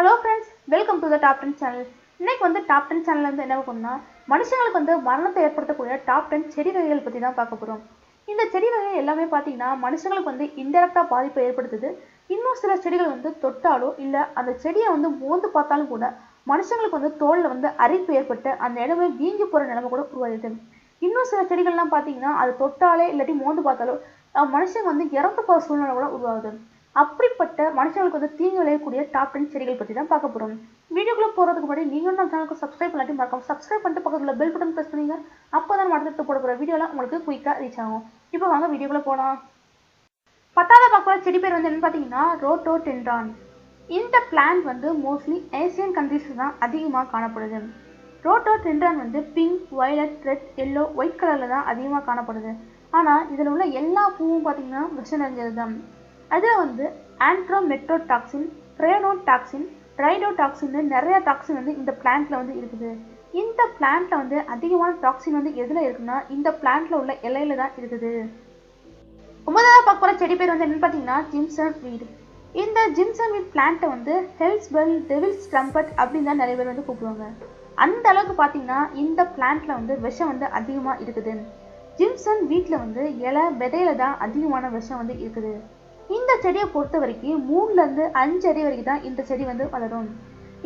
Hello friends welcome to the top ten channel இன்னைக்கு வந்து top ten சேனல்ல இருந்து என்ன பண்ணா மனுஷங்களுக்கு வந்து மரணத்தை ஏற்படுத்தக்கூடிய டாப் டென் செடி வகைகள் பற்றி தான் பார்க்க போகிறோம் இந்த செடி வகை எல்லாமே பார்த்தீங்கன்னா மனுஷங்களுக்கு வந்து இன்டெரக்டாக பாதிப்பை ஏற்படுத்துது. இன்னும் சில செடிகள் வந்து தொட்டாலோ இல்லை அந்த செடியை வந்து மோந்து பார்த்தாலும் கூட மனுஷங்களுக்கு வந்து தோலில் வந்து அரிப்பு ஏற்பட்டு அந்த இடமே வீங்கி போகிற நிலைமை கூட உருவாகுது. இன்னும் சில செடிகள்லாம் பார்த்தீங்கன்னா அது தொட்டாலே இல்லாட்டி மோந்து பார்த்தாலோ மனுஷங்க வந்து இறந்து போகிற சூழ்நிலை கூட உருவாகுது. அப்படிப்பட்ட மனுஷங்களுக்கு வந்து தீங்கு விளையக்கூடிய டாப் டென் செடிகள் பற்றி தான் பார்க்க போகிறோம் வீடியோக்குள்ள போகிறதுக்கு முன்னாடி நீங்கள் நம்ம சேனலுக்கு சப்ஸ்கிரைப் பண்ணாட்டி மறக்காம சப்ஸ்கிரைப் பண்ணிட்டு பக்கத்தில் பெல் பட்டன் ப்ரெஸ் பண்ணுங்க. அப்போ தான் அடுத்தடுத்து போட போகிற வீடியோலாம் உங்களுக்கு குயிக்காக ரீச் ஆகும். இப்போ வாங்க வீடியோக்குள்ளே போகலாம் பத்தாவது பார்க்குற செடி பேர் வந்து என்னன்னு பார்த்தீங்கன்னா ரோட்டோ டென்ட்ரான் இந்த பிளான்ட் வந்து மோஸ்ட்லி ஏசியன் கண்ட்ரீஸில் தான் அதிகமாக காணப்படுது. ரோட்டோ டென்ட்ரான் வந்து pink violet red yellow white கலரில் தான் அதிகமாக காணப்படுது. ஆனால் இதில் உள்ள எல்லா பூவும் பார்த்தீங்கன்னா விஷம் நிறைஞ்சது தான் அதில் வந்து ஆண்ட்ரோமெட்ரோடாக்சின் ட்ரைனோடாக்சின் ட்ரைடோடாக்சின்னு நிறைய டாக்ஸின் வந்து இந்த பிளான்ட்ல வந்து இருக்குது. இந்த பிளான்ட்ல வந்து அதிகமான டாக்ஸின் வந்து எதில் இருக்குன்னா இந்த பிளான்ட்ல உள்ள இலையில தான் இருக்குது. ஒன்பதாவது பார்க்க போகிற செடி பேர் வந்து என்னன்னு பார்த்தீங்கன்னா ஜிம்சன் வீடு. இந்த ஜிம்சன் வீட் பிளான்ட்டை வந்து ஹெல்ஸ் பெல் டெவில்ஸ் ட்ரம்பட் அப்படின்னு தான் நிறைய பேர் வந்து கூப்பிடுவாங்க. அந்த அளவுக்கு பார்த்தீங்கன்னா இந்த பிளான்ட்ல வந்து விஷம் வந்து அதிகமாக இருக்குது. ஜிம்சன் வீட்டில் வந்து இலை விதையில தான் அதிகமான விஷம் வந்து இருக்குது. இந்த செடியை பொறுத்த வரைக்கும் மூணுலேருந்து அஞ்சு அடி வரைக்கும் தான் இந்த செடி வந்து வளரும்.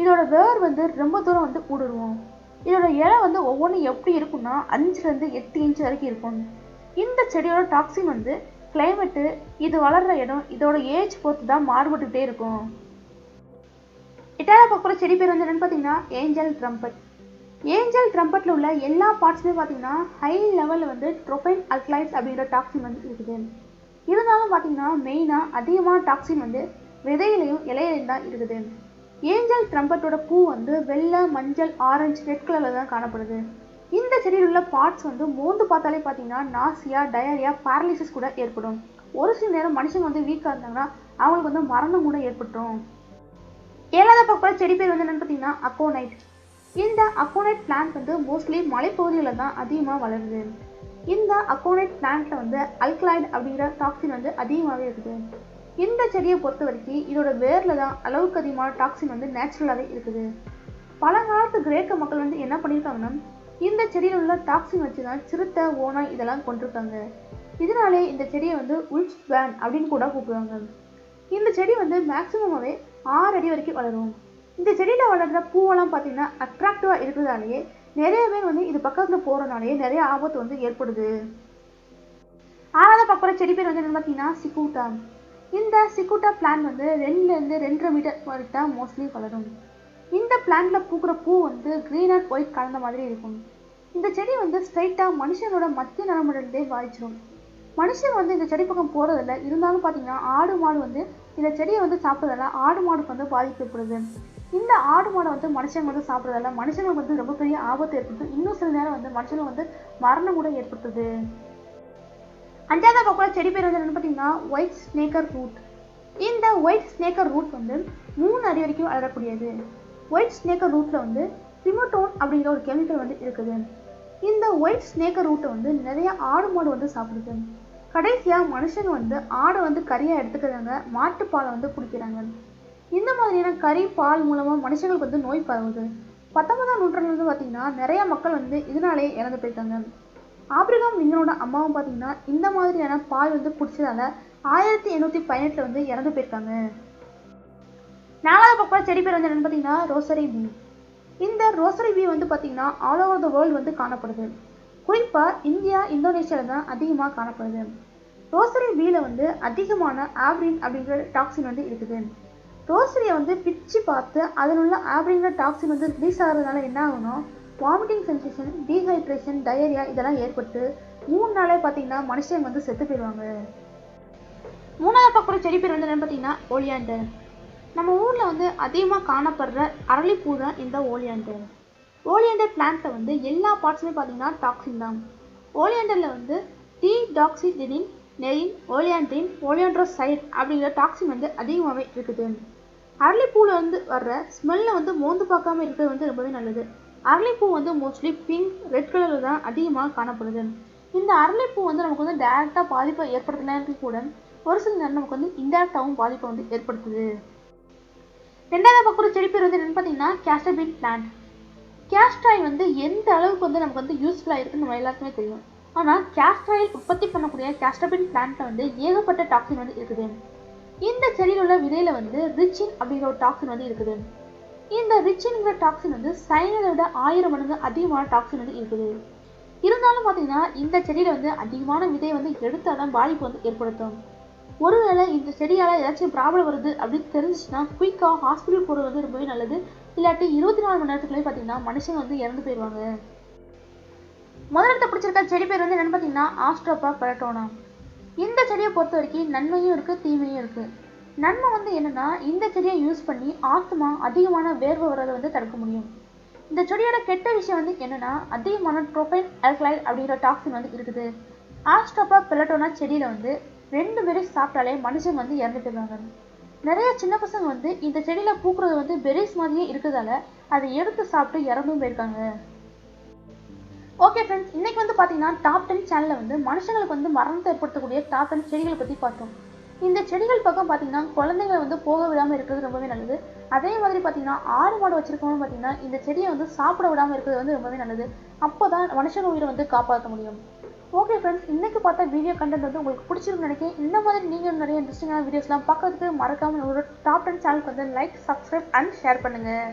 இதோட வேர் வந்து ரொம்ப தூரம் வந்து ஊடுருவோம். இதோட இலை வந்து ஒவ்வொன்றும் எப்படி இருக்கும்னா அஞ்சுலேருந்து எட்டு இன்ச் வரைக்கும் இருக்கும். இந்த செடியோட டாக்ஸின் வந்து கிளைமேட்டு இது வளர்ற இடம் இதோட ஏஜ் பொறுத்து தான் மாறுபட்டுக்கிட்டே இருக்கும். இட்டாலியா பார்க்குற செடி பேர் வந்து என்னென்னு பார்த்தீங்கன்னா ஏஞ்சல் ட்ரம்பட். ஏஞ்சல் ட்ரம்பட்டில் உள்ள எல்லா பார்ட்ஸுமே பார்த்தீங்கன்னா ஹை லெவலில் வந்து ட்ரோபைன் அல்கலைட்ஸ் அப்படிங்கிற டாக்ஸின் வந்து இருக்குது. இருந்தாலும் பார்த்தீங்கன்னா மெயினாக அதிகமான டாக்ஸின் வந்து விதையிலையும் இலையிலையும் தான் இருக்குது. ஏஞ்சல் ட்ரம்பட்டோட பூ வந்து வெள்ளை மஞ்சள் ஆரஞ்சு ரெட் கலரில் தான் காணப்படுது. இந்த செடியில் உள்ள பார்ட்ஸ் வந்து மோந்து பார்த்தாலே பார்த்தீங்கன்னா நாசியா டயரியா பேரலிசிஸ் கூட ஏற்படும். ஒரு சில நேரம் மனுஷங்க வந்து வீக்காக இருந்தாங்கன்னா அவங்களுக்கு வந்து மரணம் கூட ஏற்பட்டுரும். ஏழாவது பக்கம் செடி பேர் வந்து என்னென்னு பார்த்தீங்கன்னா அக்கோனைட் இந்த அக்கோனைட் பிளான்ட் வந்து மோஸ்ட்லி மலைப்பகுதிகளில் தான் அதிகமாக வளருது. இந்த அக்கோனைட் பிளான்ட்டில் வந்து அல்கலாய்டு அப்படிங்கிற டாக்ஸின் வந்து அதிகமாகவே இருக்குது. இந்த செடியை பொறுத்த வரைக்கும் இதோட வேரில் தான் அளவுக்கு அதிகமான டாக்ஸின் வந்து நேச்சுரலாகவே இருக்குது. பழங்காலத்து கிரேக்க மக்கள் வந்து என்ன பண்ணியிருக்காங்கன்னா இந்த செடியில் உள்ள டாக்ஸின் வச்சு தான் சிறுத்தை ஓனாய் இதெல்லாம் கொண்டிருக்காங்க. இதனாலே இந்த செடியை வந்து உல்ஸ் பிளான் அப்படின்னு கூட கூப்பிடுவாங்க. இந்த செடி வந்து மேக்சிமமாகவே ஆறு அடி வரைக்கும் வளரும். இந்த செடியில் வளர்கிற பூவெல்லாம் பார்த்தீங்கன்னா அட்ராக்டிவாக இருக்கிறதாலேயே நிறைய பேர் வந்து இது பக்கத்தில் போகிறனாலேயே நிறைய ஆபத்து வந்து ஏற்படுது. ஆறாவது பக்கம் செடி பேர் வந்து என்ன பார்த்தீங்கன்னா சிக்கூட்டா இந்த சிக்கூட்டா பிளான் வந்து ரெண்டுலேருந்து ரெண்டரை மீட்டர் வரைக்கும் தான் மோஸ்ட்லி வளரும். இந்த பிளான்ட்ல பூக்கிற பூ வந்து க்ரீன் அண்ட் ஒயிட் கலந்த மாதிரி இருக்கும். இந்த செடி வந்து ஸ்ட்ரைட்டாக மனுஷனோட மத்திய நரம்புலேருந்தே பாதிச்சிடும் மனுஷன் வந்து இந்த செடி பக்கம் போகிறதில்ல இருந்தாலும் பார்த்தீங்கன்னா ஆடு மாடு வந்து இந்த செடியை வந்து சாப்பிட்றதால ஆடு மாடுக்கு வந்து பாதிக்கப்படுது இந்த ஆடு மாடை வந்து மனுஷங்க வந்து சாப்பிட்றதால மனுஷங்களுக்கு வந்து ரொம்ப பெரிய ஆபத்து ஏற்படுது இன்னும் சில நேரம் வந்து மனுஷங்க வந்து மரணம் கூட ஏற்படுத்துது. அஞ்சாவது பக்கம் செடி பேர் வந்து என்னன்னு பார்த்தீங்கன்னா ஒயிட் ஸ்னேக்கர் ரூட் இந்த ஒயிட் ஸ்னேக்கர் ரூட் வந்து மூணு அடி வரைக்கும் வளரக்கூடியது. ஒயிட் ஸ்னேக்கர் ரூட்டில் வந்து சிமோட்டோன் அப்படிங்கிற ஒரு கெமிக்கல் வந்து இருக்குது. இந்த ஒயிட் ஸ்னேக்கர் ரூட்டை வந்து நிறைய ஆடு மாடு வந்து சாப்பிடுது. கடைசியாக மனுஷங்க வந்து ஆடை வந்து கறியாக எடுத்துக்கிறாங்க மாட்டுப்பாலை வந்து குடிக்கிறாங்க. இந்த மாதிரியான கறி பால் மூலமாக மனுஷங்களுக்கு வந்து நோய் பரவுது. பத்தொன்பதாம் நூற்றாண்டுல வந்து பார்த்தீங்கன்னா நிறைய மக்கள் வந்து இதனாலே இறந்து போயிருக்காங்க ஆப்ரிகாம் லிங்கனோட அம்மாவும் பார்த்தீங்கன்னா இந்த மாதிரியான பால் வந்து குடிச்சதால ஆயிரத்தி எண்ணூற்றி பதினெட்டில் வந்து இறந்து போயிருக்காங்க. நாலாவது பக்கம் செடி பேர் வந்து என்னன்னு பார்த்தீங்கன்னா ரோசரி பீ. இந்த ரோசரி பீ வந்து பார்த்தீங்கன்னா ஆல் ஓவர் த வேர்ல்டு வந்து காணப்படுது. குறிப்பாக இந்தியா இந்தோனேஷியாவில் தான் அதிகமாக காணப்படுது. ரோசரி பீல வந்து அதிகமான ஆப்ரின் அப்படிங்கிற டாக்ஸின் வந்து இருக்குது. ரோசரியை வந்து பிச்சு பார்த்து அதில் உள்ள ஆப்ரிங்கிற டாக்ஸின் வந்து ரிலீஸ் ஆகிறதுனால என்ன ஆகணும் வாமிட்டிங் சென்சேஷன் டீஹைட்ரேஷன் டயரியா இதெல்லாம் ஏற்பட்டு மூணு நாளே பார்த்தீங்கன்னா மனுஷங்க வந்து செத்து போயிடுவாங்க. மூணாவது பக்கம் செடி பேர் வந்து என்னன்னு பார்த்தீங்கன்னா ஓலியாண்டர் நம்ம ஊரில் வந்து அதிகமாக காணப்படுற அரளிப்பூ தான் இந்த ஓலியாண்டர் ஓலியாண்டர் பிளான்ட்ல வந்து எல்லா பார்ட்ஸுமே பார்த்தீங்கன்னா டாக்ஸின் தான். ஓலியாண்டரில் வந்து டி டாக்ஸிடினின் நெயின் ஓலியாண்டின் ஓலியாண்ட்ரோசைட் அப்படிங்கிற டாக்ஸின் வந்து அதிகமாகவே இருக்குது. அரளிப்பூவில் வந்து வர்ற ஸ்மெல்லை வந்து மோந்து பார்க்காம இருக்கிறது வந்து ரொம்பவே நல்லது. அரளிப்பூ வந்து மோஸ்ட்லி பிங்க் ரெட் கலரில் தான் அதிகமாக காணப்படுது. இந்த அரளிப்பூ வந்து நமக்கு வந்து டேரெக்டாக பாதிப்பை ஏற்படுத்தினாலும் கூட ஒரு சில நேரம் நமக்கு வந்து இன்டெரக்டாகவும் பாதிப்பை வந்து ஏற்படுத்துது. ரெண்டாவது பக்கம் செடி பேர் வந்து என்னென்னு பார்த்தீங்கன்னா கேஸ்டபின் பிளான்ட் கேஸ்ட்ராயில் வந்து எந்த அளவுக்கு வந்து நமக்கு வந்து யூஸ்ஃபுல்லாக இருக்குன்னு நம்ம எல்லாருக்குமே தெரியும். ஆனால் கேஸ்ட்ராயில் உற்பத்தி பண்ணக்கூடிய கேஸ்டபின் பிளான்ட்டில் வந்து ஏகப்பட்ட டாக்ஸின் வந்து இருக்குது. இந்த செடியில் உள்ள விதையில வந்து ரிச்சின் அப்படிங்கிற ஒரு டாக்ஸின் வந்து இருக்குது. இந்த ரிச்சின்ங்கிற டாக்ஸின் வந்து சைனதை விட ஆயிரம் மடங்கு அதிகமான டாக்ஸின் வந்து இருக்குது. இருந்தாலும் பார்த்தீங்கன்னா இந்த செடியில வந்து அதிகமான விதையை வந்து எடுத்தால் தான் பாதிப்பு வந்து ஏற்படுத்தும். ஒருவேளை இந்த செடியால் ஏதாச்சும் ப்ராப்ளம் வருது அப்படின்னு தெரிஞ்சிச்சுன்னா குயிக்காக ஹாஸ்பிட்டல் போகிறது வந்து ரொம்பவே நல்லது. இல்லாட்டி இருபத்தி நாலு மணி நேரத்துக்குள்ளே பார்த்தீங்கன்னா மனுஷங்க வந்து இறந்து போயிடுவாங்க. முதல்ல பிடிச்சிருக்க செடி பேர் வந்து என்னன்னு பார்த்தீங்கன்னா ஆஸ்ட்ரோபா பரட்டோனா இந்த செடியை பொறுத்த வரைக்கும் நன்மையும் இருக்குது தீமையும் இருக்குது நன்மை வந்து என்னென்னா இந்த செடியை யூஸ் பண்ணி ஆத்மா அதிகமான வேர்வை வர்றதை வந்து தடுக்க முடியும். இந்த செடியோட கெட்ட விஷயம் வந்து என்னென்னா அதிகமான ட்ரோபைன் ஆல்கலைட் அப்படிங்கிற டாக்ஸின் வந்து இருக்குது. ஆஸ்ட்ரோபா பிளட்டோனா செடியில் வந்து ரெண்டு பேரும் சாப்பிட்டாலே மனுஷங்க வந்து இறந்து போயிடுவாங்க. நிறைய சின்ன பசங்க வந்து இந்த செடியில் பூக்குறது வந்து பெரிஸ் மாதிரியே இருக்கிறதால அதை எடுத்து சாப்பிட்டு இறந்தும் போயிருக்காங்க. ஓகே ஃப்ரெண்ட்ஸ் இன்னைக்கு வந்து பார்த்தீங்கன்னா டாப் டென் சேனலில் வந்து மனுஷங்களுக்கு வந்து மரணத்தை ஏற்படுத்தக்கூடிய டாப் டென் செடிகளை பற்றி பார்த்தோம். இந்த செடிகள் பக்கம் பார்த்தீங்கன்னா குழந்தைங்களை வந்து போக விடாமல் இருக்கிறது ரொம்பவே நல்லது. அதே மாதிரி பார்த்தீங்கன்னா ஆடு மாடு வச்சுருக்கவங்க பார்த்தீங்கன்னா இந்த செடியை வந்து சாப்பிட விடாமல் இருக்கிறது வந்து ரொம்பவே நல்லது. அப்போ தான் மனுஷங்க உயிரை வந்து காப்பாற்ற முடியும். ஓகே ஃப்ரெண்ட்ஸ் இன்றைக்கி பார்த்த வீடியோ கண்டென்ட் வந்து உங்களுக்கு பிடிச்சிருக்குன்னு நினைக்கிறேன். இந்த மாதிரி நீங்கள் நிறைய இன்ட்ரெஸ்டிங்கான வீடியோஸ்லாம் பார்க்கறதுக்கு மறக்காமல் ஒரு டாப் டென் சேனலுக்கு வந்து லைக் சப்ஸ்கிரைப் அண்ட் ஷேர் பண்ணுங்கள்